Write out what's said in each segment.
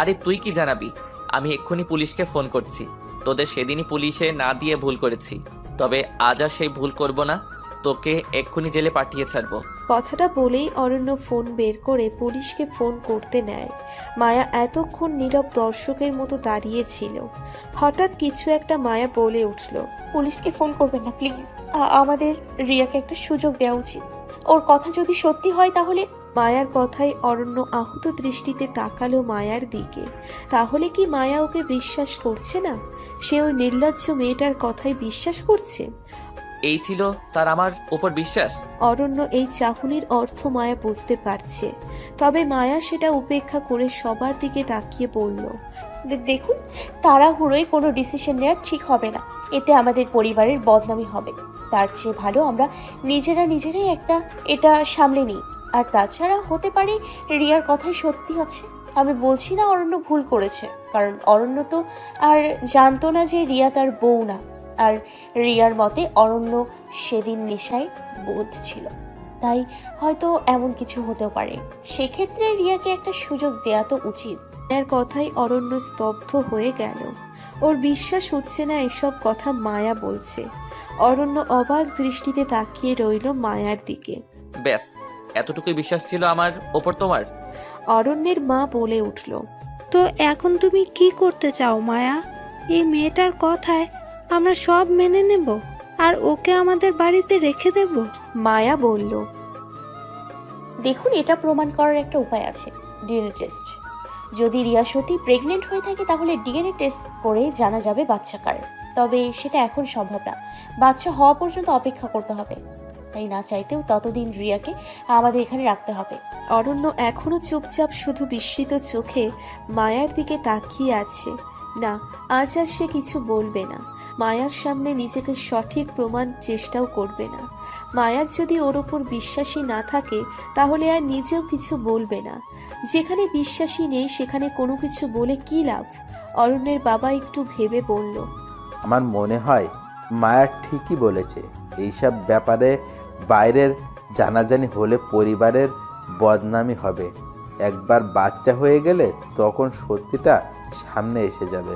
আরে তুই কি জানাবি? আমি এক্ষুনি পুলিশকে ফোন করছি। তোদের সেদিনই পুলিশে না দিয়ে ভুল করেছি। তবে আজ আর সেই ভুল করব না। তোকে এক্ষুনি জেলে পাঠিয়ে ছাড়বো। কথাটা বলেই অরণ্য ফোন বের করে পুলিশকে ফোন করতে নেয়। মায়া এতক্ষণ নীরব দর্শকের মতো দাঁড়িয়ে ছিল। হঠাৎ কিছু একটা মায়া বলে উঠল পুলিশকে ফোন করবেন না প্লিজ। আমাদের রিয়াকে একটা সুযোগ দেওয়া উচিত। ওর কথা যদি সত্যি হয় তাহলে মায়ার কথায় অরণ্য আহত দৃষ্টিতে তাকালো মায়ার দিকে। তাহলে কি মায়া ওকে বিশ্বাস করছে না? সে ওই নির্লজ্জ মেয়েটার কথাই বিশ্বাস করছে? এই ছিল তার আমার ওপর বিশ্বাস। অরণ্য এই চাহনির অর্থ মায়া বুঝতে পারছে। তবে মায়া সেটা উপেক্ষা করে সবার দিকে তাকিয়ে বলল দে- দেখুন তাড়াহুড়োয় কোনো ডিসিশন নেওয়া ঠিক হবে না। এতে আমাদের পরিবারের বদনামি হবে। তার চেয়ে ভালো আমরা নিজেরা নিজেরাই একটা এটা সামলে নিই। আর তাছাড়া হতে পারে রিয়ার কথাই সত্যি হচ্ছে আমি বলছি না অরণ্য ভুল করেছে কারণ অরণ্য তো আর জানতো না যে রিয়া তার বউ না। আর রিয়ার মতে অরণ্য সেদিন নেশায় বোধ ছিল। তাই হয়তো এমন কিছু হতেও পারে। সেক্ষেত্রে রিয়াকে একটা সুযোগ দেওয়া তো উচিত। মায়ার কথাই অরণ্য স্তব্ধ হয়ে গেল। ওর বিশ্বাস হচ্ছে না এসব কথা মায়া বলছে। অরণ্য অবাক দৃষ্টিতে তাকিয়ে রইল মায়ার দিকে। ব্যাস এতটুকুই বিশ্বাস ছিল আমার ওপর তোমার? অরণ্যের মা বলে উঠল তো এখন তুমি কি করতে চাও মায়া? এই মেয়েটার কথায় আমরা সব মেনে নেব আর ওকে আমাদের বাড়িতে রেখে দেব? মায়া বলল দেখুন এটা প্রমাণ করার একটা উপায় আছে ডিএনএ টেস্ট। যদি রিয়া সত্যি প্রেগনেন্ট হয়ে থাকে তাহলে ডিএনএ টেস্ট করে জানা যাবে বাচ্চা কার। তবে সেটা এখন সম্ভব না। বাচ্চা হওয়া পর্যন্ত অপেক্ষা করতে হবে। তাই না চাইতেও ততদিন রিয়াকে আমাদের এখানে রাখতে হবে। অরণ্য এখনও চুপচাপ শুধু বিস্মিত চোখে মায়ার দিকে তাকিয়ে আছে। না আজ আর সে কিছু বলবে না। মায়ার সামনে নিজেকে সঠিক প্রমাণ চেষ্টাও করবে না। মায়ার যদি ওর ওপর বিশ্বাসী না থাকে তাহলে আর নিজেও কিছু বলবে না। যেখানে বিশ্বাসী নেই সেখানে কোনো কিছু বলে কি লাভ? অরণ্যের বাবা একটু ভেবে বলল আমার মনে হয় মায়া ঠিকই বলেছে। এইসব ব্যাপারে বাইরের জানাজানি হলে পরিবারের বদনামি হবে। একবার বাচ্চা হয়ে গেলে তখন সত্যিটা সামনে এসে যাবে,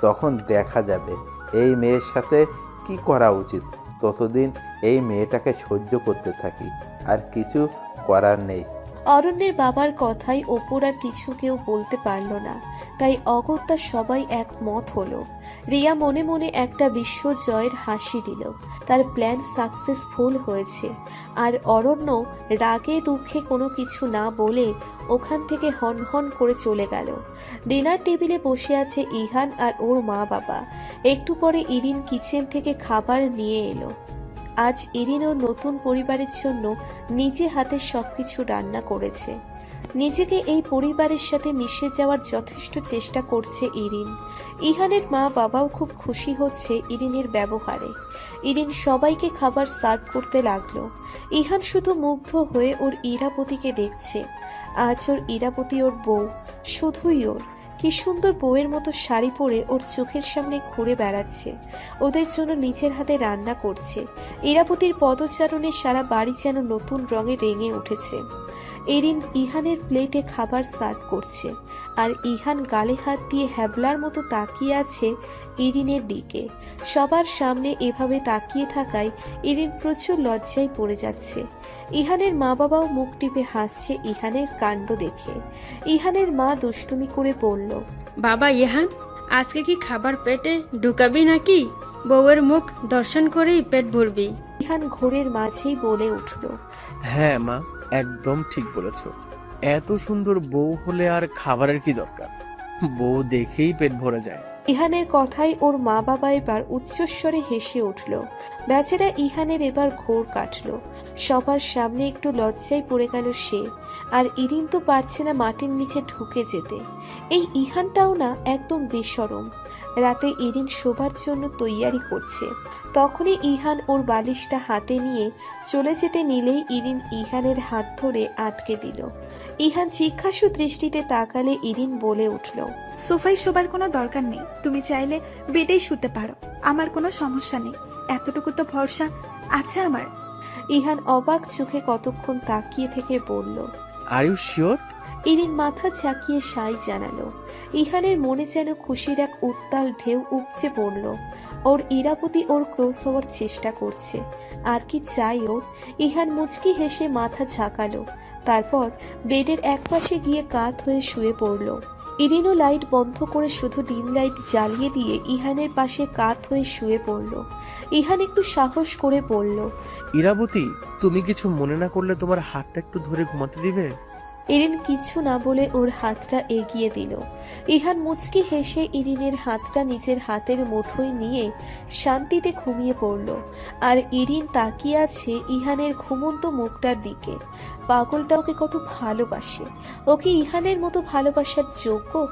তখন দেখা যাবে এই মেয়ের সাথে কি করা উচিত। ততদিন এই মেয়েটাকে সহ্য করতে থাকি, আর কিছু করার নেই। অরণ্যের বাবার কথাই ওপর আর কিছু কেউ বলতে পারল না। তাই অগত্যা সবাই একমত হলো। রিয়া মনে মনে একটা বিশ্ব জয়ের হাসি দিল। তার প্ল্যান সাকসেসফুল হয়েছে। আর অরণ্য রাগে দুঃখে কোনো কিছু না বলে ওখান থেকে হন হন করে চলে গেল। ডিনার টেবিলে বসে আছে ইহান আর ওর মা বাবা। একটু পরে ইরিন কিচেন থেকে খাবার নিয়ে এলো। আজ ইরিন ওর নতুন পরিবারের জন্য নিজে হাতে সবকিছু রান্না করেছে। নিজেকে এই পরিবারের সাথে মিশে যাওয়ার যথেষ্ট চেষ্টা করছে ইরিন। ইহানের মা বাবাও খুব খুশি হচ্ছে ইরিনের ব্যবহারে। ইরিন সবাইকে খাবার সার্ভ করতে লাগল। ইহান শুধু মুগ্ধ হয়ে ওর ইরাপতিকে দেখছে। আজ ওর ইরাপতি ওর বউ, শুধুই ওর। কি সুন্দর বউয়ের মতো শাড়ি পরে ওর চোখের সামনে ঘুরে বেড়াচ্ছে। ওদের জন্য নিজের হাতে রান্না করছে। ইরাপতির পদচারণে সারা বাড়ি যেন নতুন রঙে রেঙে উঠেছে। এরিন ইহানের প্লেটে খাবার সার্ভ করছে আর ইহান গালে হাত দিয়ে হ্যাবলার মতো তাকিয়ে আছে ইরিনের দিকে। সবার সামনে এভাবে তাকিয়ে থাকায় ইরিন প্রচুর লজ্জায় পড়ে যাচ্ছে। ইহানের মা বাবাও মুখ টিপে হাসছে ইহানের কাণ্ড দেখে। ইহানের মা দুষ্টুমি করে বলল বাবা ইহান আজকে কি খাবার পেটে ঢুকাবি নাকি? বউয়ের মুখ দর্শন করেই পেট ভরবি। ইহান ঘোরের মাঝেই বলে উঠল হ্যাঁ মা একদম ঠিক বলেছ। এত সুন্দর বউ হলে আর খাবারের কি দরকার? বউ দেখেই পেট ভরে যায়। ইহানের কথাই ওর মা বাবা এবার উচ্চস্বরে হেসে উঠল। বেচারা ইহানের এবার ঘোর কাটল। সবার সামনে একটু লজ্জায় পড়ে গেল সে, আর ইরিন তো পারছে না মাটির নিচে ঢুকে যেতে। এই ইহানটাও না একদম বেসরম রাতে ইরিন শোবার জন্য তৈয়ারি করছে। তখনই ইহান ওর বালিশটা হাতে নিয়ে চলে যেতে নিলেই ইরিন ইহানের হাত ধরে আটকে দিল। ইহান জিজ্ঞাসু দৃষ্টিতে তাকালে ইরিন বলে উঠল সোফায় শোবার কোনো দরকার নেই। তুমি চাইলে বেডেই শুতে পারো। আমার কোনো সমস্যা নেই। এতটুকু তো ভরসা আছে আমার। ইহান অবাক চোখে কতক্ষণ তাকিয়ে থেকে বলল আর ইউ শিওর ইরিন মাথা ঝাঁকিয়ে সাই জানালো ইহানের মনে যেন খুশির এক উত্তাল ঢেউ উপচে পড়ল। ওর ইরাপতি ওর ক্লোজ হওয়ার চেষ্টা করছে। আর কি চাই ওর? ইহান মুচকি হেসে মাথা ঝাঁকালো। তারপর বেডের একপাশে গিয়ে কাত হয়ে শুয়ে পড়ল। ইরিনও লাইট বন্ধ করে শুধু ডিম লাইট জ্বালিয়ে দিয়ে ইহানের পাশে কাত হয়ে শুয়ে পড়ল। ইহান একটু সাহস করে বলল, ইরাবতী, তুমি কিছু মনে না করলে তোমার হাতটা একটু ধরে ঘুমাতে দিবে? ইরিন কিছু না বলে ওর হাতটা এগিয়ে দিল। ইহান মুচকি হেসে ইরিনের হাতটা নিজের হাতের মুঠোয় নিয়ে শান্তিতে ঘুমিয়ে পড়ল। আর ইরিন তাকিয়ে আছে ইহানের ঘুমন্ত মুখটার দিকে। পাগলটা ওকে কত ভালোবাসে। ওকে ইহানের মতো ভালোবাসার যোগ্য?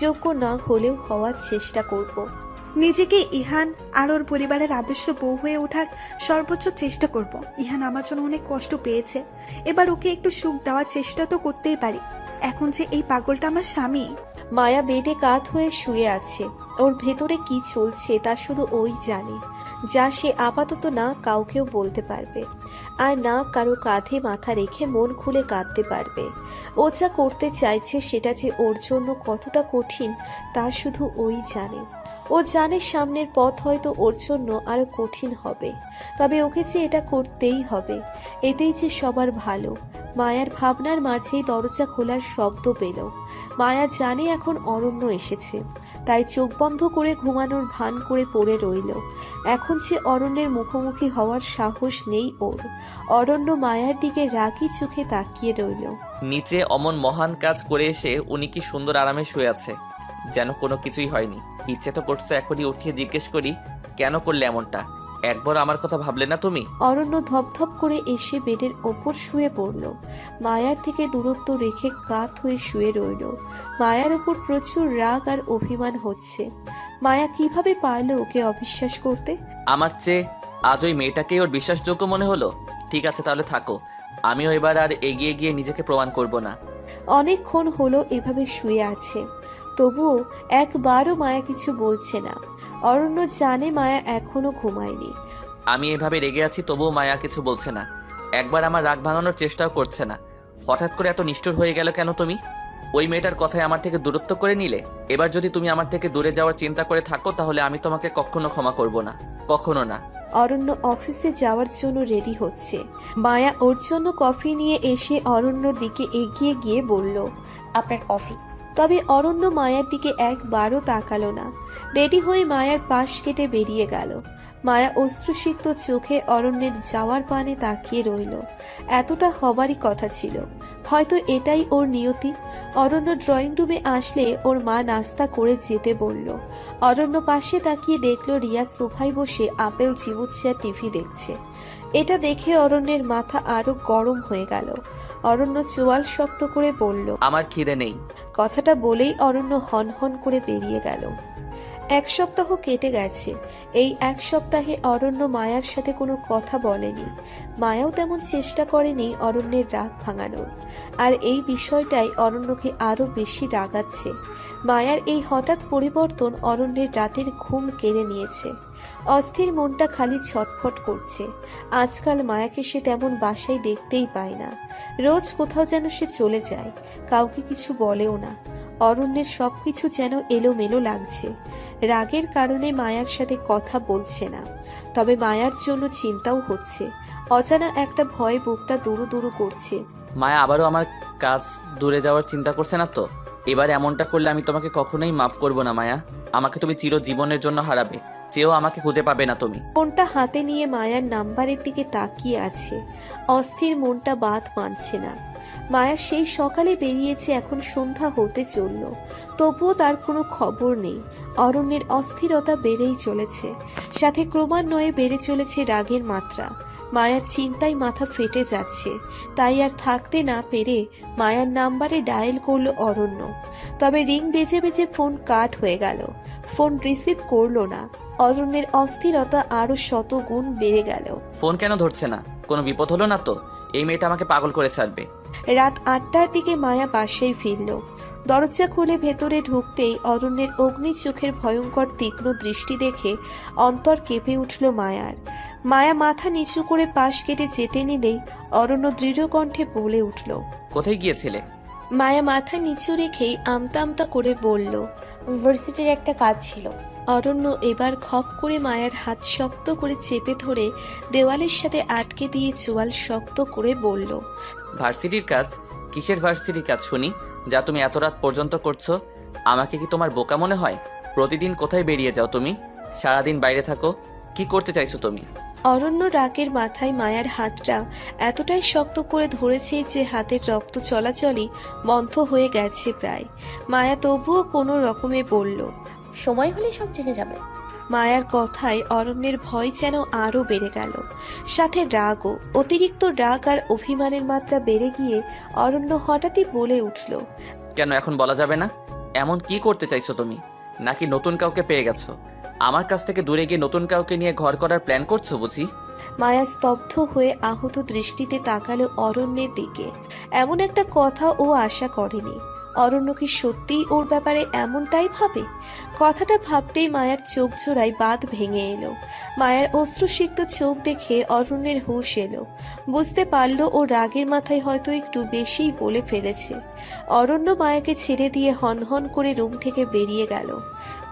যোগ্য না হলেও হওয়ার চেষ্টা করব। নিজেকে ইহান আর ওর পরিবারের আদর্শ বউ হয়ে ওঠার সর্বোচ্চ চেষ্টা করব। ইহান আমার জন্য অনেক কষ্ট পেয়েছে। এবার ওকে একটু সুখ দেওয়ার চেষ্টা তো করতেই পারি। এখন যে এই পাগলটা আমার স্বামী। মায়া বেডে কাত হয়ে শুয়ে আছে। ওর ভেতরে কি চলছে তা শুধু ওই জানে। যা সে আপাতত না কাউকেও বলতে পারবে। আর না কারও কাঁধে মাথা রেখে মন খুলে কাঁদতে পারবে। ও যা করতে চাইছে সেটা যে ওর জন্য কতটা কঠিন তা শুধু ওই জানে। ও জানে সামনের পথ হয়তো ওর জন্য আরও কঠিন হবে। তবে ওকে যে এটা করতেই হবে, এতেই যে সবার ভালো। মায়ার ভাবনার মাঝেই দরজা খোলার শব্দ পেল। মায়া জানে এখন অরণ্য এসেছে, তাই চোখ বন্ধ করে ঘুমানোর ভান করে পড়ে রইল। এখন যে অরণ্যের মুখোমুখি হওয়ার সাহস নেই ওর, অরণ্য মায়ার দিকে রাগি চোখে তাকিয়ে রইল। নিচে অমন মহান কাজ করে এসে উনি কি সুন্দর আরামে শুয়ে আছে, যেন কোনো কিছুই হয়নি। ইচ্ছে তো করছে এখনই উঠিয়ে জিজ্ঞেস করি কেন করলে এমনটা? একবার আমার কথা ভাবলে না তুমি? অরণ্য ধপধপ করে এসে বেডের ওপর শুয়ে পড়ল। মায়ার থেকে দূরত্ব রেখে কাত হয়ে শুয়ে রইল। মায়ার ওপর প্রচুর রাগ আর অভিমান হচ্ছে। মায়া কীভাবে পারল ওকে অবিশ্বাস করতে? আমার চেয়ে আজ ওই মেয়েটাকেই ওর বিশ্বাসযোগ্য মনে হলো? ঠিক আছে তাহলে থাকো। আমিও এবার আর এগিয়ে গিয়ে নিজেকে প্রমাণ করব না। অনেকক্ষণ হলো এভাবে শুয়ে আছে। তবুও একবারও মায়া কিছু বলছে না। অরণ্য জানে মায়া এখনও ঘুমায়নি। আমি এভাবে রেগে আছি তবুও মায়া কিছু বলছে না। একবার আমার রাগ ভাঙানোর চেষ্টাও করছে না। হঠাৎ করে এত নিষ্ঠুর হয়ে গেল কেন তুমি? ওই মেয়েটার কথায় আমার থেকে দূরত্ব করে নিলে? এবার যদি তুমি আমার থেকে দূরে যাওয়ার চিন্তা করে থাকো তাহলে আমি তোমাকে কখনো ক্ষমা করব না। কখনো না। অরণ্য অফিসে যাওয়ার জন্য রেডি হচ্ছে। মায়া ওর জন্য কফি নিয়ে এসে অরণ্যর দিকে এগিয়ে গিয়ে বলল আপনার কফি। তবে অরণ্য মায়ার দিকে একবারও তাকালো না। রেডি হয়ে মায়ার পাশ কেটে বেরিয়ে গেল। মায়া অশ্রুসিক্ত চোখে অরণ্যের যাওয়ার পানে তাকিয়ে রইল। এতটা হবারই কথা ছিল। হয়তো এটাই ওর নিয়তি। অরণ্য ড্রয়িং রুমে আসলে ওর মা নাস্তা করে যেতে বলল। অরণ্য পাশে তাকিয়ে দেখল রিয়া সোফায় বসে আপেল চিবুচ্ছে টিভি দেখছে। এটা দেখে অরণ্যের মাথা আরও গরম হয়ে গেল। অরণ্য চোয়াল শক্ত করে বলল, আমার খিদে নেই। কথাটা বলেই অরণ্য হন হন করে বেরিয়ে গেল। এক সপ্তাহ কেটে গেছে। এই এক সপ্তাহে অরণ্য মায়ার সাথে কোনো কথা বলেনি। মায়াও তেমন চেষ্টা করেনি অরণ্যের রাগ ভাঙানোর। আর এই বিষয়টাই অরণ্যকে আরও বেশি রাগাচ্ছে। মায়ার এই হঠাৎ পরিবর্তন অরণ্যের রাতের ঘুম কেড়ে নিয়েছে। অস্থির মনটা খালি ছটফট করছে। আজকাল মায়াকে সে তেমন বাসায় দেখতেই পায় না। রোজ কোথাও যেন সে চলে যায়, কাউকে কিছু বলেও না। অরণ্যের সবকিছু যেন এলোমেলো লাগছে। রাগের কারণে মায়ার সাথে কথা বলছে না, তবে মায়ার জন্য চিন্তাও হচ্ছে। অজানা একটা ভয় বুকটা দুরু দুরু করছে। মায়া আবারও আমার কাজ দূরে যাওয়ার চিন্তা করছে না তো? এবার এমনটা করলে আমি তোমাকে কখনোই মাফ করব না, মায়া। আমাকে তুমি চিরজীবনের জন্য হারাবে। চেয়েও আমাকে খুঁজে পাবে না তুমি। ফোনটা হাতে নিয়ে মায়ার নাম্বারের দিকে তাকিয়ে আছে। অস্থির মনটা বাদ মানছে না। মায়া সেই সকালে বেরিয়েছে, এখন সন্ধ্যা হতে চলল। তবুও তার কোনো খবর নেই। অরণ্যের অস্থিরতা বেড়েই চলেছে। সাথে ক্রমান্বয়ে বেড়ে চলেছে রাগের মাত্রা। মায়ার চিন্তায় মাথা ফেটে যাচ্ছে। তাই আর থাকতে না পেরে মায়ার নাম্বারে ডায়াল করল অরণ্য। তবে রিং বেজে বেজে ফোন কাট হয়ে গেল। ফোন রিসিভ করল না। অরণ্যের অস্থিরতা আরও শত গুণ বেড়ে গেল। ফোন কেন ধরছে না? কোনো বিপদ হলো না তো? এই মেয়েটা আমাকে পাগল করে ছাড়বে। রাত আটটার দিকে মায়া বাসায় ফিরল। দরজা খুলে ভেতরে ঢুকতেই অরণ্যের অগ্নি চোখের ভয়ঙ্কর তীক্ষ্ণ দৃষ্টি দেখে অন্তর কেঁপে উঠল মায়ার। মায়া মাথা নিচু করে পাশ কেটে যেতে নিলেই অরণ্য দৃঢ় কণ্ঠে বলে উঠল কোথায় গিয়েছিলে? মায়া মাথা নিচু রেখেই আমতা আমতা করে বলল ভার্সিটির একটা কাজ ছিল। অরণ্য এবার খপ করে মায়ার হাত শক্ত করে চেপে ধরে দেওয়ালের সাথে আটকে দিয়ে চোয়াল শক্ত করে বলল ভার্সিটির কাজ? কিসের ভার্সিটির কাজ শুনি? যা তুমি এত রাত পর্যন্ত করছ? আমাকে কি তোমার বোকা মনে হয়? প্রতিদিন কোথায় বেরিয়ে যাও তুমি? সারাদিন বাইরে থাকো? কি করতে চাইছো তুমি? অরণ্য রাগের মাথায় মায়ার হাতটা এতটাই শক্ত করে ধরেছে যে হাতের রক্ত চলাচলই বন্ধ হয়ে গেছে প্রায়। মায়া তবুও কোনো রকমে বলল সময় হলে সব জেনে যাবে। মায়ার কথায় অরণ্যের ভয় যেন আরও বেড়ে গেল। সাথে রাগও অতিরিক্ত রাগ আর অভিমানের মাত্রা বেড়ে গিয়ে অরণ্য হঠাৎই বলে উঠল কেন এখন বলা যাবে না? এমন কি করতে চাইছো তুমি? নাকি নতুন কাউকে পেয়ে গেছো? আমার কাছ থেকে দূরে গিয়ে নতুন কাউকে নিয়ে ঘর করার প্ল্যান করছ বুঝি? মায়া স্তব্ধ হয়ে আহত দৃষ্টিতে তাকালো অরণ্যের দিকে। এমন একটা কথা ও আশা করেনি। অরণ্য কি সত্যিই ওর ব্যাপারে এমনটাই ভাবে? কথাটা ভাবতেই মায়ার চোখ জোড়ায় বাদ ভেঙে এলো। মায়ার অশ্রুসিক্ত চোখ দেখে অরণ্যের হুঁশ এলো। বুঝতে পারল ও রাগের মাথায় হয়তো একটু বেশিই বলে ফেলেছে। অরণ্য মায়াকে ছেড়ে দিয়ে হনহন করে রুম থেকে বেরিয়ে গেল।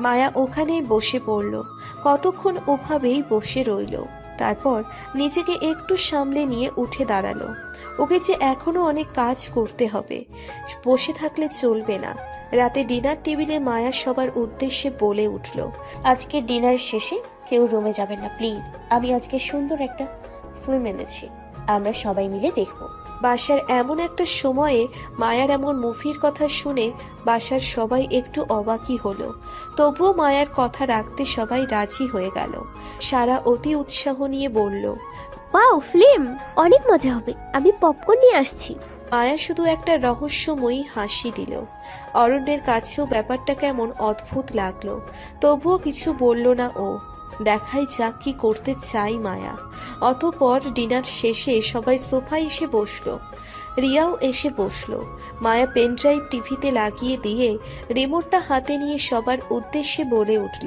মায়া ওখানেই বসে পড়ল। কতক্ষণ ওভাবেই বসে রইল। তারপর নিজেকে একটু সামলে নিয়ে উঠে দাঁড়াল। ওকে যে এখনও অনেক কাজ করতে হবে। বসে থাকলে চলবে না। রাতে ডিনার টেবিলে মায়া সবার উদ্দেশ্যে বলে উঠল আজকে ডিনার শেষে কেউ রুমে যাবেন না প্লিজ। আমি আজকে সুন্দর একটা ফিল্ম এনেছি আমরা সবাই মিলে দেখব। বাসার এমন একটা সময়ে মায়ার এমন মুভির কথা শুনে বাসার সবাই একটু অবাকই হলো। তবুও মায়ার কথা রাখতে সবাই রাজি হয়ে গেল। সারা অতি উৎসাহ নিয়ে বলল ওয়াও, ফিল্ম! অনেক মজা হবে। আমি পপকর্ন নিয়ে আসছি। মায়া শুধু একটা রহস্যময়ী হাসি দিল। অরণ্যের কাছেও ব্যাপারটা কেমন অদ্ভুত লাগল। তবুও কিছু বলল না ও। দেখাই যাক কি করতে চাই মায়া। অতপর ডিনার শেষে সবাই সোফায় এসে বসল। রিয়াও এসে বসল। মায়া পেনড্রাইভ টিভিতে লাগিয়ে দিয়ে রিমোটটা হাতে নিয়ে সবার উদ্দেশ্যে বলে উঠল,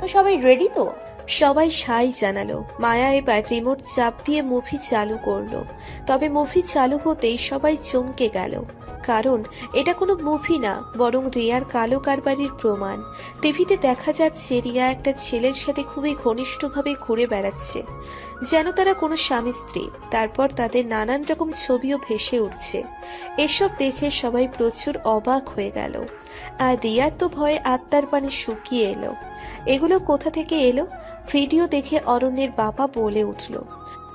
তো সবাই রেডি তো? সবাই সাই জানালো। মায়া এবার রিমোট চাপ দিয়ে মুভি চালু করল। তবে মুভি চালু হতেই সবাই চমকে গেল। কারণ এটা কোনো মুভি না, বরং রিয়ার কালো কারবারির প্রমাণ। টিভিতে দেখা যাচ্ছে রিয়া একটা ছেলের সাথে খুবই ঘনিষ্ঠভাবে ঘুরে বেড়াচ্ছে। যেন তারা কোনো স্বামী স্ত্রী, তারপর তাদের নানান রকম ছবিও ভেসে উঠছে। এসব দেখে সবাই প্রচুর অবাক হয়ে গেল। আর রিয়ার তো ভয়ে আত্মার পানি শুকিয়ে এলো। এগুলো কোথা থেকে এলো? ভিডিও দেখে অরণ্যের বাবা বলে উঠল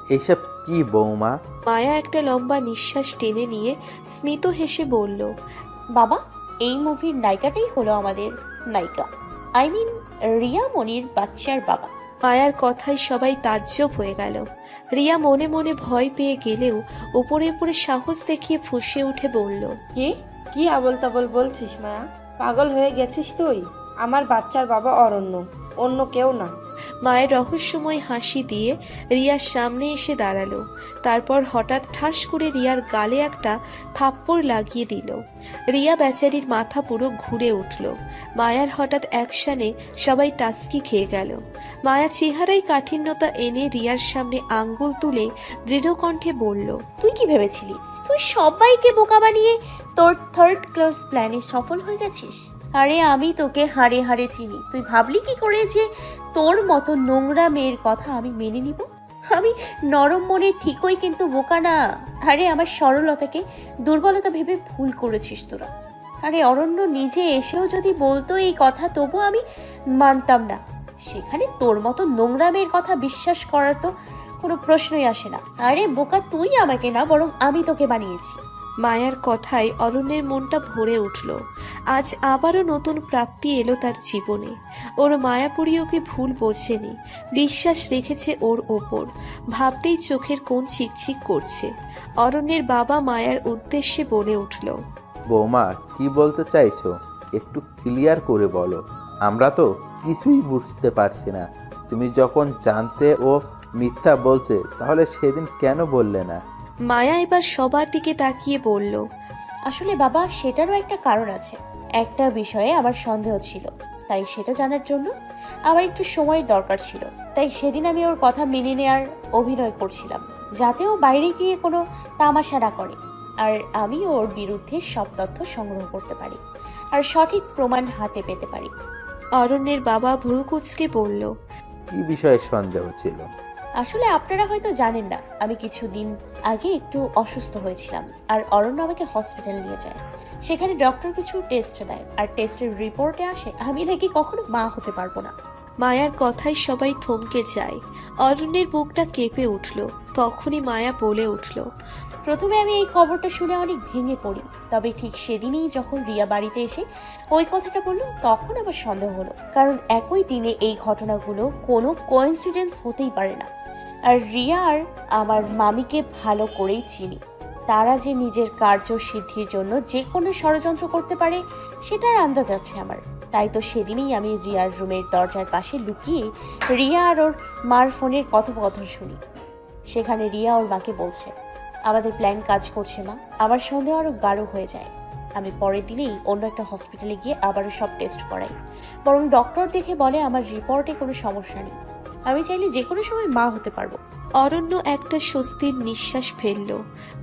এইসব কি বৌমা? মায়া একটা লম্বা নিঃশ্বাস টেনে নিয়ে স্মিত হেসে বলল বাবা এই মুভির নায়িকাটাই হলো আমাদের নায়িকা। আই মিন রিয়া মনির বাচ্চার বাবা। মায়ার কথায় সবাই তাজ্জব হয়ে গেল। রিয়া মনে মনে ভয় পেয়ে গেলেও উপরে উপরে সাহস দেখিয়ে ফুঁসে উঠে বলল কি? কি আবল তাবল বলছিস মায়া? পাগল হয়ে গেছিস তুই? আমার বাচ্চার বাবা অরণ্য অন্য কেউ না। মায়ের রহস্যময় হাসি দিয়ে রিয়ার সামনে এসে দাঁড়াল। তারপর হঠাৎ ঠাস করে রিয়ার গালে একটা থাপ্পড় লাগিয়ে দিল। রিয়া বেচারির মাথা পুরো ঘুরে উঠল। মায়ার হঠাৎ অ্যাকশানে সবাই টাস্কি খেয়ে গেল। মায়া চেহারায় কাঠিন্যতা এনে রিয়ার সামনে আঙ্গুল তুলে দৃঢ় কণ্ঠে বলল, তুই কি ভেবেছিলি? তুই সবাইকে বোকা বানিয়ে তোর থার্ড ক্লাস প্ল্যানে সফল হয়ে গেছিস? আরে, আমি তোকে হাড়ে হাড়ে চিনি। তুই ভাবলি কি করে যে তোর মতো নোংরা মেয়ের কথা আমি মেনে নিব? আমি নরম মনে ঠিকই কিন্তু বোকা না। আরে আমার সরলতাকে, দুর্বলতা ভেবে ভুল করেছিস তোরা। আরে অরণ্য নিজে এসেও যদি বলতো এই কথা, তবু আমি মানতাম না। সেখানে তোর মতো নোংরা মেয়ের কথা বিশ্বাস করার তো কোনো প্রশ্নই আসে না। আরে বোকা তুই আমাকে না, বরং আমি তোকে বানিয়েছি। মায়ার কথায় অরণ্যের মনটা ভরে উঠল। আজ আবারও নতুন প্রাপ্তি এলো তার জীবনে। ওর মায়াপুরী ওকে ভুল বোঝেনি। বিশ্বাস রেখেছে ওর ওপর। ভাবতেই চোখের কোন চিকচিক করছে। অরণ্যের বাবা মায়ার উদ্দেশ্যে বলে উঠল, বৌমা, কি বলতে চাইছো? একটু ক্লিয়ার করে বলো। আমরা তো কিছুই বুঝতে পারছি না। তুমি যখন জানতে ও মিথ্যা বলছে, তাহলে সেদিন কেন বললে না? মায়া এবার সবার দিকে তাকিয়ে বলল আসলে বাবা সেটারও একটা কারণ আছে। একটা বিষয়ে আমার সন্দেহ ছিল তাই সেটা জানার জন্য আমার একটু সময়ের দরকার ছিল। তাই সেদিন আমি ওর কথা মেনে নেওয়ার অভিনয় করছিলাম যাতে ও বাইরে গিয়ে কোনো তামাশা না করে। আর আমি ওর বিরুদ্ধে সব তথ্য সংগ্রহ করতে পারি আর সঠিক প্রমাণ হাতে পেতে পারি। অরণ্যের বাবা ভ্রু কুচকে বলল কি বিষয়ে সন্দেহ ছিল? আসলে আপনারা হয়তো জানেন না আমি কিছুদিন আগে একটু অসুস্থ হয়েছিলাম আর অরণ্য আমাকে হসপিটাল নিয়ে যায়। সেখানে ডক্টর কিছু টেস্ট দেয় আর টেস্টের রিপোর্টে আসে আমি নাকি কখনো মা হতে পারব না। মায়ার কথায় সবাই থমকে যায়। অরণ্যের বুকটা কেঁপে উঠল তখনই মায়া বলে উঠল প্রথমে আমি এই খবরটা শুনে অনেক ভেঙে পড়ি তবে ঠিক সেদিনই যখন রিয়া বাড়িতে এসে ওই কথাটা বলল তখন আমার সন্দেহ হলো কারণ একই দিনে এই ঘটনাগুলো কোনো কোইন্সিডেন্স হতেই পারে না। আর রিয়া আর আমার মামিকে ভালো করেই চিনি। তারা যে নিজের কার্য সিদ্ধির জন্য যে কোনো ষড়যন্ত্র করতে পারে, সেটার আন্দাজ আছে আমার। তাই তো সেদিনই আমি রিয়ার রুমের দরজার পাশে লুকিয়ে রিয়া আর ওর মার ফোনের কথোপকথন শুনি। সেখানে রিয়া ওর মাকে বলছে, আমাদের প্ল্যান কাজ করছে মা। আমার সন্দেহ আরও গাঢ় হয়ে যায়। আমি পরের দিনেই অন্য একটা হসপিটালে গিয়ে আবারও সব টেস্ট করাই। বরং ডক্টর দেখে বলে আমার রিপোর্টে কোনো সমস্যা নেই। আমি চাইলে যে কোনো সময় মা হতে পারব। অরণ্য একটা স্বস্তির নিঃশ্বাস ফেলল।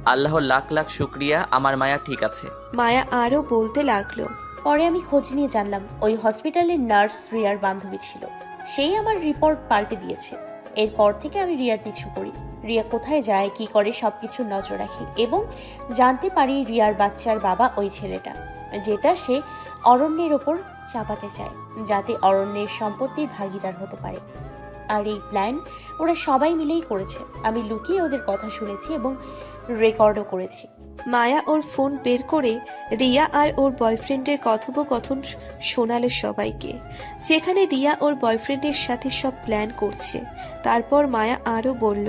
আল্লাহ লাখ লাখ শুক্রিয়া আমার মায়া ঠিক আছে। মায়া আরও বলতে লাগল পরে আমি খোঁজ নিয়ে জানলাম ওই হসপিটালের নার্স রিয়ার বান্ধবী ছিল। সেই আমার রিপোর্ট পাল্টে দিয়েছে। এরপর থেকে আমি রিয়ার পিছু করি রিয়া কোথায় যায় কি করে সবকিছু নজর রাখি এবং জানতে পারি রিয়ার বাচ্চার বাবা ওই ছেলেটা যেটা সে অরণ্যের ওপর চাপাতে চায় যাতে অরণ্যের সম্পত্তির ভাগিদার হতে পারে। আর এই প্ল্যান ওরা সবাই মিলেই করেছে। আমি লুকিয়ে ওদের কথা শুনেছি এবং রেকর্ডও করেছি। মায়া ওর ফোন বের করে রিয়া আর ওর বয়ফ্রেন্ডের কথোপকথন শোনালো সবাইকে। যেখানে রিয়া ওর বয়ফ্রেন্ডের সাথে সব প্ল্যান করছে। তারপর মায়া আরও বলল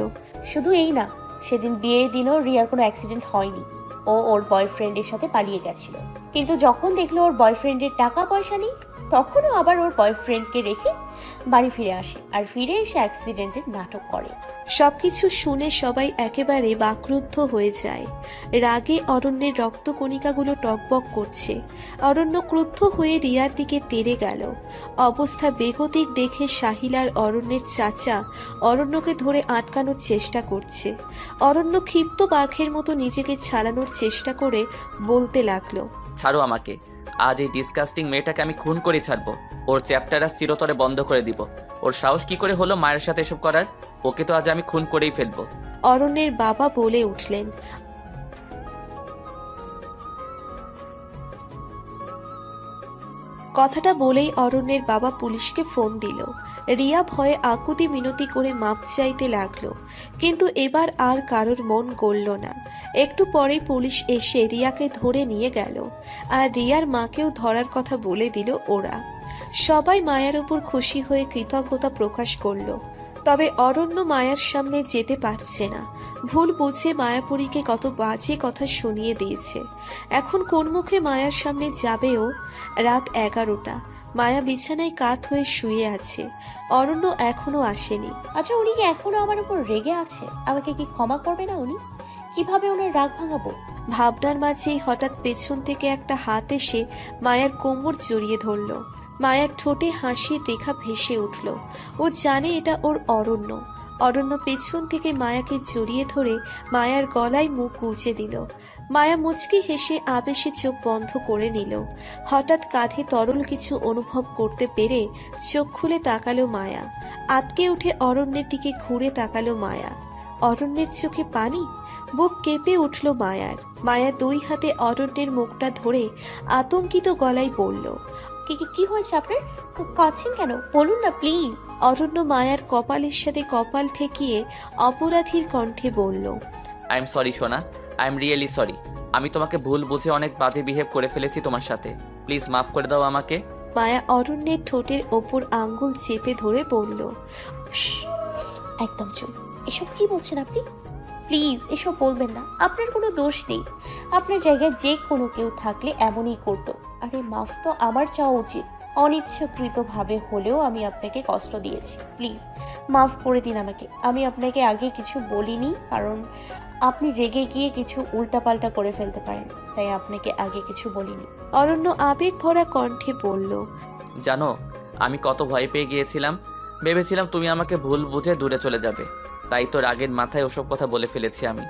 শুধু এই না সেদিন বিয়ের দিনও রিয়ার কোনো অ্যাক্সিডেন্ট হয়নি। ও ওর বয়ফ্রেন্ডের সাথে পালিয়ে গেছিল। কিন্তু যখন দেখল ওর বয়ফ্রেন্ডের টাকা পয়সা নেই তখনও আবার ওর বয়ফ্রেন্ডকে রেখে বাড়ি ফিরে আসে আর ফিরে এসে অ্যাক্সিডেন্টের নাটক করে। সবকিছু শুনে সবাই একেবারে বাকরুদ্ধ হয়ে যায়। রাগে অরণ্যের রক্তকণিকাগুলো টকবক করছে। অরণ্য ক্রুদ্ধ হয়ে রিয়ার দিকে তেড়ে গেল। অবস্থা বেগতিক দেখে সাহিলার অরণ্যের চাচা অরণ্যকে ধরে আটকানোর চেষ্টা করছে। অরণ্য ক্ষিপ্ত বাঘের মতো নিজেকে ছাড়ানোর চেষ্টা করে বলতে লাগল ছাড়ো আমাকে। আজ এই ডিসকাস্টিং মেয়েটাকে আমি খুন করে ছাড়বো। ওর চ্যাপ্টার আজ চিরতরে বন্ধ করে দিব। ওর সাহস কি করে হলো মায়ের সাথে এসব করার? ওকে তো আজ আমি খুন করেই ফেলব। অরণ্যের বাবা বলে উঠলেন। কথাটা বলেই অরণ্যের বাবা পুলিশকে ফোন দিল। রিয়া ভয়ে আকুতি মিনতি করে মাপ চাইতে লাগল। কিন্তু এবার আর কারোর মন গড়ল না। একটু পরে পুলিশ এসে রিয়াকে ধরে নিয়ে গেল, আর রিয়ার মাকেও ধরার কথা বলে দিল ওরা। সবাই মায়ার উপর খুশি হয়ে কৃতজ্ঞতা প্রকাশ করল, তবে অরণ্য মায়ার সামনে যেতে পারছে না। ভুল বুঝে মায়াপুরীকে কত বাজে কথা শুনিয়ে দিয়েছে। এখন কোন মুখে মায়ার সামনে যাবেও? রাত এগারোটা। মায়া বিছানায় কাত হয়ে শুয়ে আছে। অরণ্য এখনও আসেনি। আচ্ছা উনি কি এখনও আমার উপর রেগে আছে? আমাকে কি ক্ষমা করবে না উনি? কীভাবে ওনার রাগ ভাঙাবো? ভাবনার মাঝেই হঠাৎ পেছন থেকে একটা হাত এসে মায়ার কোমর জড়িয়ে ধরল। মায়ার ঠোঁটে হাসির রেখা ভেসে উঠল। ও জানে এটা ওর অরণ্য। অরণ্য পেছন থেকে মায়াকে জড়িয়ে ধরে মায়ার গলায় মুখ গুজে দিল। মায়া মুচকি হেসে আবেশে চোখ বন্ধ করে নিল। হঠাৎ কাঁধে তরল কিছু অনুভব করতে পেরে চোখ খুলে তাকালো মায়া। আতকে উঠে অরণ্যের দিকে ঘুরে তাকালো মায়া। অরণ্যের চোখে পানি? বুক কেঁপে উঠল মায়ার। মায়া দুই হাতে অরণ্যের মুখটা ধরে আতঙ্কিত গলায় বলল কি কি- কি হয়েছে আপনার? কাছেন কেন? বলুন না প্লিজ অরণ্য মায়ার কপালের সাথে কপাল ঠেকিয়ে অপরাধীর কণ্ঠে বলল আই এম সরি সোনা। আই এম রিয়েলি সরি আমি তোমাকে ভুল বুঝে অনেক বাজে বিহেভ করে ফেলেছি তোমার সাথে। প্লিজ মাফ করে দাও আমাকে। মায়া অরণ্যের ঠোঁটের ওপর আঙ্গুল চেপে ধরে বলল একদম চুপ। এসব কি বলছেন আপনি? প্লিজ এসব বলবেন না। আপনার কোনো দোষ নেই। আপনার জায়গায় যে কোনো কেউ থাকলে এমনই করতো। আরে মাফ তো আমার চাওয়া উচিত। অনিচ্ছাকৃতভাবে হলেও আমি আপনাকে কষ্ট দিয়েছি। প্লিজ মাফ করে দিন আমাকে। আমি আপনাকে আগে কিছু বলিনি কারণ আপনি রেগে গিয়ে কিছু উল্টাপাল্টা করে ফেলতে পারেন। তাই আপনাকে আগে কিছু বলিনি। অরণ্য আবেগ ভরা কণ্ঠে বলল জানো আমি কত ভয় পেয়ে গিয়েছিলাম। ভেবেছিলাম তুমি আমাকে ভুল বুঝে দূরে চলে যাবে। তাই তো রাগের মাথায় ওসব কথা বলে ফেলেছি আমি।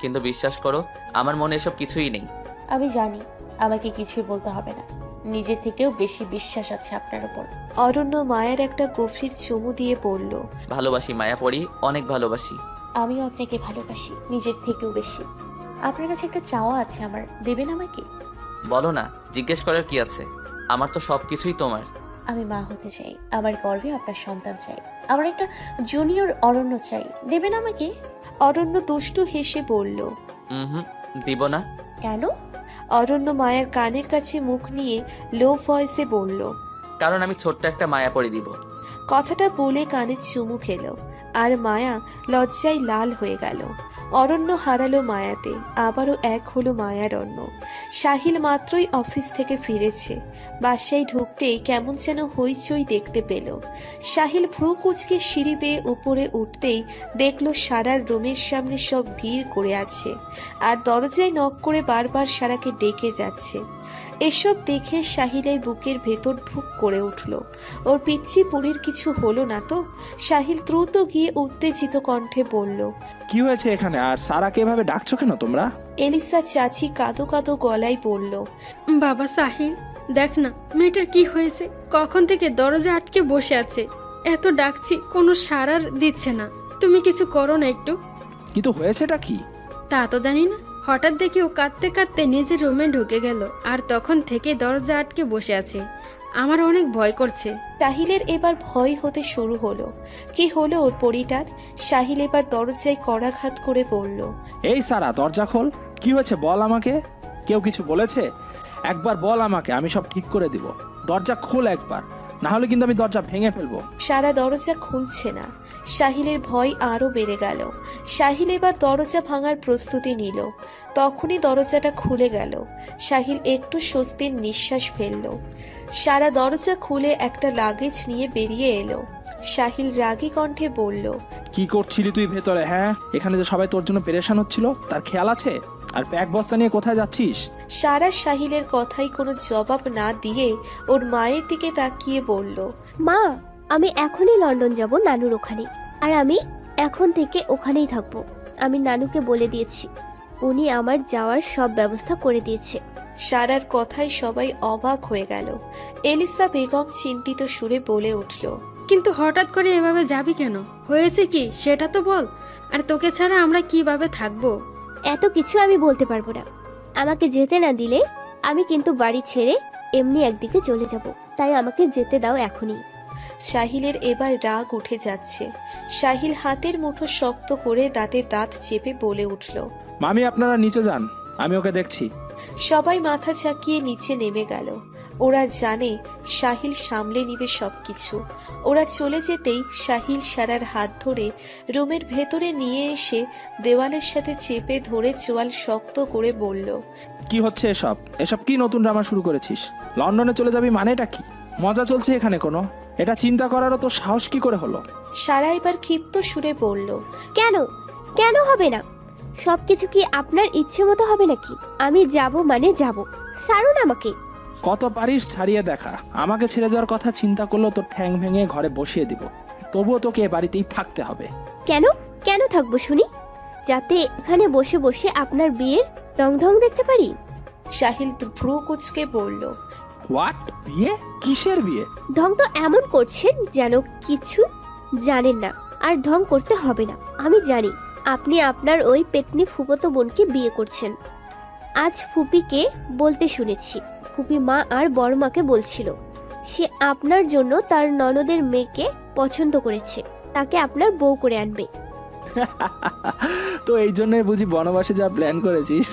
কিন্তু বিশ্বাস করো আমার মনে এসব কিছুই নেই। আমি জানি আমাকে কিছুই বলতে হবে না। নিজের থেকেও বেশি বিশ্বাস আছে আপনার উপর। অরণ্য মায়ের একটা গভীর চুমু দিয়ে বলল ভালোবাসি মায়া পড়ি অনেক ভালোবাসি। আমিও আপনাকে ভালোবাসি নিজের থেকেও বেশি। আপনার কাছে একটা চাওয়া আছে আমার দেবেন আমাকে? বলো না জিজ্ঞেস করার কি আছে? আমার তো সব কিছুই তোমার। আমি মা হতে চাই আমার গর্বে আপনার সন্তান চাই আমার একটা জুনিয়র অরণ্য চাই। দেবেন আমাকে? অরণ্য দুষ্টু হেসে বলল হুম দিব না। কেন? অরণ্য মায়ের কানের কাছে মুখ নিয়ে লো ভয়েসে বলল কারণ আমি ছোট্ট একটা মায়া পরে দিব। কথাটা বলে কানে চুমু খেলো আর মায়া লজ্জায় লাল হয়ে গেল। অরণ্য হারালো মায়াতে, আবারও এক হলো মায়ার মায়ারণ্য সাহিল মাত্রই অফিস থেকে ফিরেছে। বাসায় ঢুকতেই কেমন যেন হইচই দেখতে পেল। সাহিল ভ্রু কুচকে সিঁড়ি বেয়ে উপরে উঠতেই দেখল সারার রুমের সামনে সব ভিড় করে আছে। আর দরজায় নক করে বারবার সারাকে ডেকে যাচ্ছে। এসব দেখে সাহিলের বুকের ভেতর ধুক করে উঠল। ওর পিচ্ছি পুরীর কিছু হলো না তো। সাহিল দ্রুত গিয়ে উত্তেজিত কণ্ঠে বলল কি হয়েছে এখানে? আর সারাকে এভাবে ডাকছো কেন তোমরা? এলিসা চাচি কাঁদো কাদো গলায় বলল বাবা সাহিল দেখ না মেয়েটার কি হয়েছে? কখন থেকে দরজা আটকে বসে আছে? এত ডাকছি কোনো সারার দিচ্ছে না। তুমি কিছু করো না একটু। কিন্তু হয়েছেটা কি? তা তো জানি না। হঠাৎ দেখি ও কাঁদতে কাঁদতে নিজের রুমে ঢুকে গেল আর তখন থেকে দরজা আটকে বসে আছে। আমার অনেক ভয় করছে। সাহিলের এবার ভয় হতে শুরু হলো। কি হলো ওর পরিটার? সাহিল এবার দরজায় করাঘাত করে বলল এই সারা দরজা খোল। কি হয়েছে বল আমাকে? কেউ কিছু বলেছে? একবার বল আমাকে আমি সব ঠিক করে দিব। দরজা খোল একবার। না হলে কিন্তু আমি দরজা ভেঙে ফেলব। সারা দরজা খুলছে না। সাহিলের ভয় আরও বেড়ে গেল। সাহিল এবার দরজা ভাঙার প্রস্তুতি নিল। তখনই দরজাটা খুলে গেল। সাহিল একটু স্বস্তির নিঃশ্বাস ফেলল। সারা দরজা খুলে একটা লাগেজ নিয়ে বেরিয়ে এলো। সাহিল রাগী কণ্ঠে বলল কি করছিলি তুই ভেতরে হ্যাঁ? এখানে যে সবাই তোর জন্য পেরেশান হচ্ছিল তার খেয়াল আছে? আর ব্যাগ বস্তা নিয়ে কোথায় যাচ্ছিস? সারা সাহিলের কথাই কোনো জবাব না দিয়ে ওর মায়ের দিকে তাকিয়ে বলল মা আমি এখনই লন্ডন যাব নানুর ওখানে। আর আমি এখন থেকে ওখানেই থাকব। আমি নানুকে বলে দিয়েছি উনি আমার যাওয়ার সব ব্যবস্থা করে দিয়েছে। সারার কথায় সবাই অবাক হয়ে গেল। এলিসা বেগম চিন্তিত সুরে বলে উঠল কিন্তু হঠাৎ করে এভাবে যাবি কেন? হয়েছে কি? সেটা তো বল। আর তোকে ছাড়া আমরা কীভাবে থাকব? এত কিছু আমি বলতে পারব না। আমাকে যেতে না দিলে আমি কিন্তু বাড়ি ছেড়ে এমনি একদিকে চলে যাব। তাই আমাকে যেতে দাও এখনই। সাহিলের এবার রাগ উঠে যাচ্ছে। সাহিল হাতের মুঠো শক্ত করে দাঁতে দাঁত চেপে বলে উঠল মামি আপনারা নিচে যান। আমি ওকে দেখছি। সবাই মাথা ঝাঁকিয়ে নিচে নেমে গেল। ওরা জানে সাহিল সামলে নিবে সবকিছু। ওরা চলে যেতেই সাহিল সারার হাত ধরে রুমের ভেতরে নিয়ে এসে দেওয়ালের সাথে চেপে ধরে চোয়াল শক্ত করে বলল কি হচ্ছে এসব? এসব কি নতুন ড্রামা শুরু করেছিস? লন্ডনে চলে যাবি মানেটা কি? মজা চলছে এখানে কোনো? এটা চিন্তা করারও তো সাহস কি করে হলো? সারা এবার ক্ষিপ্ত সুরে বলল কেন? কেন হবে না? সবকিছু কি আপনার ইচ্ছে মতো হবে নাকি? আমি যাব মানে যাব। সারুন আমাকে। কত পারিস ছাড়িয়ে দেখা। আমাকে ছেড়ে যাওয়ার কথা চিন্তা করল তোর ঠ্যাং ভেঙে ঘরে বসিয়ে দিব। তবুও তোকে এ বাড়িতেই থাকতে হবে। কেন? কেন থাকব শুনি? যাতে এখানে বসে বসে আপনার বিয়ের রংধং দেখতে পারি। সাহিল তো ভ্রু কুচকে বলল হোয়াট বিয়ে? কিসের বিয়ে? ঢং তো এমন করছেন যেন কিছু জানেন না আর ঢং করতে হবে না। আমি জানি আপনি আপনার ওই পেতনি ফুপতো বোনকে বিয়ে করছেন। আজ ফুপিকে বলতে শুনেছি। ফুপি মা আর বড় মাকে বলছিল, সে আপনার জন্য তার ননদের মেয়েকে পছন্দ করেছে। তাকে আপনার বউ করে আনবে। তো এই জন্যই বুঝি বনবাসে যা প্ল্যান করেছিস।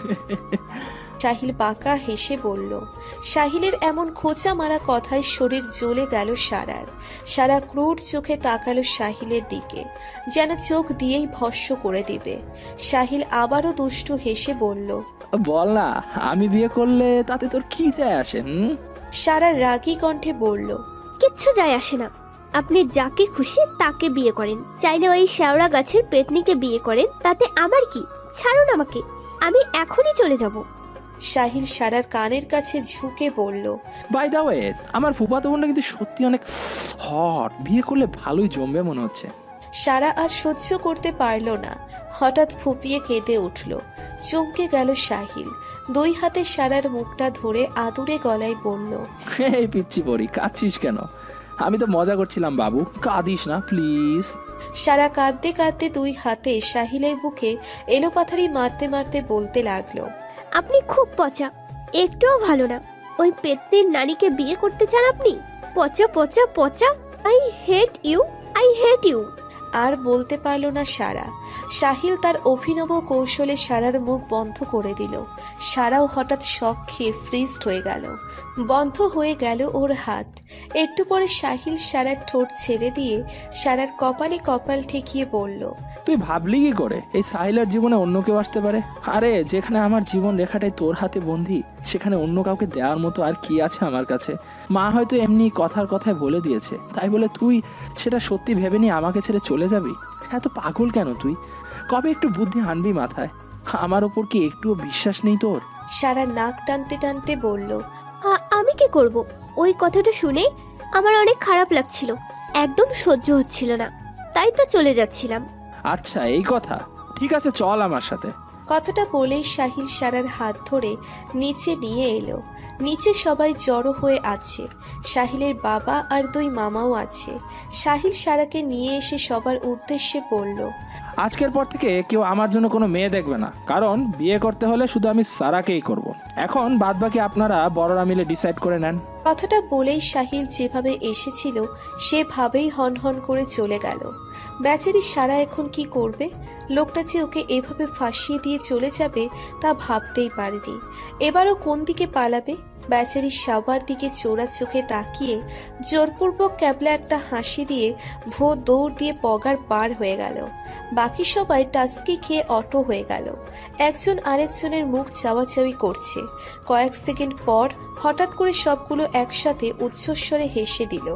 সাহিল বাঁকা হেসে বলল সাহিলের এমন খোঁচা মারা কথায় শরীর জ্বলে গেল সারার। সারা ক্রুর চোখে তাকালো সাহিলের দিকে যেন চোখ দিয়েই ভস্য করে দিবে। সাহিল আবারও দুষ্টু হেসে বলল বল না আমি বিয়ে করলে তাতে তোর কি যায় আসে হুম? সারা রাগী কণ্ঠে বলল কিচ্ছু যায় আসে না। আপনি যাকে খুশি তাকে বিয়ে করেন। চাইলে ওই শেওড়া গাছের পেতনিকে বিয়ে করেন তাতে আমার কি? ছাড়ুন আমাকে। আমি এখনই চলে যাব। সাহিল সারার কানের কাছে ঝুঁকে বলল বাই দা ওয়ে আমার ফুফাতো বোনটা কিন্তু সত্যি অনেক হট বিয়ে করলে ভালোই জমবে মনে হচ্ছে। সারা আর সহ্য করতে পারল না। হঠাৎ ফুপিয়ে কেঁদে উঠল। চমকে গেল সাহিল দুই হাতে সারার মুখটা ধরে আদুরে গলায় বলল এই পিচ্ছি পড়ি কাঁদছিস কেন? আমি তো মজা করছিলাম বাবু। কাঁদিস না প্লিজ সারা কাঁদতে কাঁদতে দুই হাতে সাহিলের বুকে এলোপাথারি মারতে মারতে বলতে লাগল আপনি খুব পচা। একটুও ভালো না। ওই পেতনির নারীকে বিয়ে করতে চান আপনি? পচা পচা পচা। I hate you, I hate you. আর বলতে পারল না সারা। সাহিল তার অভিনব কৌশলে সারার মুখ বন্ধ করে দিল। সারাও হঠাৎ শখ খেয়ে ফ্রিজড হয়ে গেল। বন্ধ হয়ে গেল ওর হাত। একটু পরে সাহিল সারার ঠোঁট ছেড়ে দিয়ে সারার কপালে কপাল ঠেকিয়ে বলল, তুই ভাবলি কি করে? এই সাহিলের জীবনে অন্য কেউ আসতে পারে? আরে, যেখানে আমার জীবন রেখাটাই তোর হাতে বন্দি, সেখানে অন্য কাউকে দেওয়ার মতো আর কি আছে আমার কাছে? মা হয়তো এমনি কথার কথায় বলে দিয়েছে। তাই বলে তুই সেটা সত্যি ভেবে নিয়ে আমাকে ছেড়ে চলে যাবি? এত পাগল কেন তুই? কবে একটু বুদ্ধি আনবি মাথায়? আমার ওপর কি একটুও বিশ্বাস নেই তোর? সারা নাক টানতে টানতে বলল আ- আমি কি করব? ওই কথাটা শুনে আমার অনেক খারাপ লাগছিল। একদম সহ্য হচ্ছিল না। তাই তো চলে যাচ্ছিলাম। আচ্ছা এই কথা। ঠিক আছে চল আমার সাথে। কথাটা বলেই সাহিল সারার হাত ধরে নিচে নিয়ে এলো। নিচে সবাই জড়ো হয়ে আছে। সাহিলের বাবা আর দুই মামাও আছে। সাহিল সারাকে নিয়ে এসে সবার উদ্দেশ্যে বলল আজকের পর থেকে কেউ আমার জন্য কোনো মেয়ে দেখবে না। কারণ বিয়ে করতে হলে শুধু আমি সারাকেই করব। এখন বাদবাকি আপনারা বড়রা মিলে ডিসাইড করে নেন। কথাটা বলেই সাহিল যেভাবে এসেছিল সেভাবেই হন হন করে চলে গেল। বেচারি সারা এখন কি করবে? লোকটা যে ওকে এভাবে ফাঁসিয়ে দিয়ে চলে যাবে তা ভাবতেই পারেনি। এবারও কোন দিকে পালাবে? বেচারি সবার দিকে চোরা চোখে তাকিয়ে জোরপূর্বক ক্যাবলা একটা হাসি দিয়ে ভো দৌড় দিয়ে পগার পার হয়ে গেল। বাকি সবাই টাস্কি খেয়ে অটো হয়ে গেল। একজন আরেকজনের মুখ চাওয়াচাওয়ি করছে। কয়েক সেকেন্ড পর হঠাৎ করে সবগুলো একসাথে উচ্চস্বরে হেসে দিল।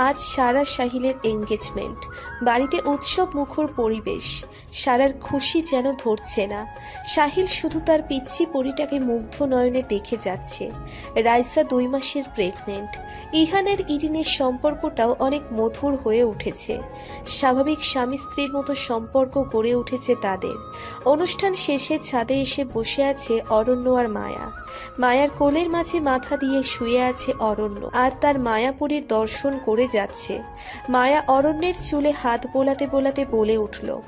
আজ সারা সাহিলের এঙ্গেজমেন্ট বাড়িতে উৎসব মুখর পরিবেশ সারার খুশি যেন ধরছে না। সাহিল শুধু তার পিচ্ছি পরিটাকে মুগ্ধ নয়নে দেখে যাচ্ছে। রাইসা দুই মাসের প্রেগনেন্ট ইহানের ইরিনের সম্পর্কটাও অনেক মধুর হয়ে উঠেছে। স্বাভাবিক স্বামী স্ত্রীর মতো সম্পর্ক গড়ে উঠেছে তাদের। অনুষ্ঠান শেষে ছাদে এসে বসে আছে অরণ্য আর মায়া। মায়ার কোলের মাঝে মাথা দিয়ে শুয়ে আছে অরণ্য, আর তার মায়াপুরীর দর্শন করে যাচ্ছে। মায়া অরণ্যের চুলে হাত বোলাতে বোলাতে বলে উঠল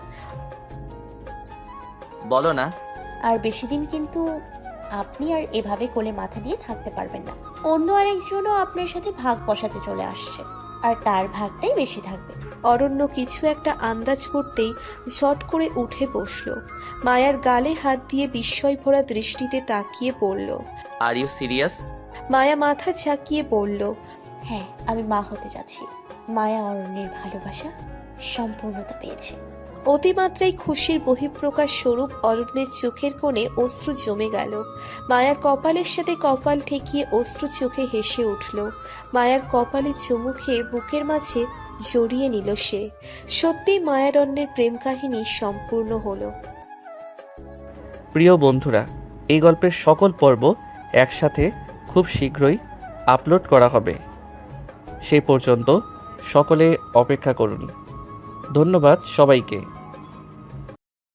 বলো না। আর বেশি দিন কিন্তু আপনি আর এভাবে কোলে মাথা দিয়ে থাকতে পারবেন না। অন্য আরেকজনও আপনার সাথে ভাগ বসাতে চলে আসছে আর তার ভাগটাই বেশি থাকবে। অরণ্য কিছু একটা আন্দাজ করতেই ঝট করে উঠে বসল। মায়ার গালে হাত দিয়ে বিস্ময় ভরা দৃষ্টিতে তাকিয়ে পড়ল আর ইউ সিরিয়াস মায়া মাথা ঝাঁকিয়ে বলল হ্যাঁ আমি মা হতে যাচ্ছি। মায়া অরণ্যের ভালোবাসা সম্পূর্ণতা পেয়েছে। অতিমাত্রায় খুশির বহিঃপ্রকাশ স্বরূপ অরণ্যের চোখের কোণে অশ্রু জমে গেল। মায়ার কপালের সাথে কপাল ঠেকিয়ে অশ্রু চোখে হেসে উঠল। মায়ার কপালে চুমু খেয়ে বুকের মাঝে জড়িয়ে নিল সে। সত্যি মায়ারণ্যের প্রেম কাহিনী সম্পূর্ণ হলো। প্রিয় বন্ধুরা, এই গল্পের সকল পর্ব একসাথে খুব শীঘ্রই আপলোড করা হবে। সেই পর্যন্ত সকলে অপেক্ষা করুন। ধন্যবাদ সবাইকে।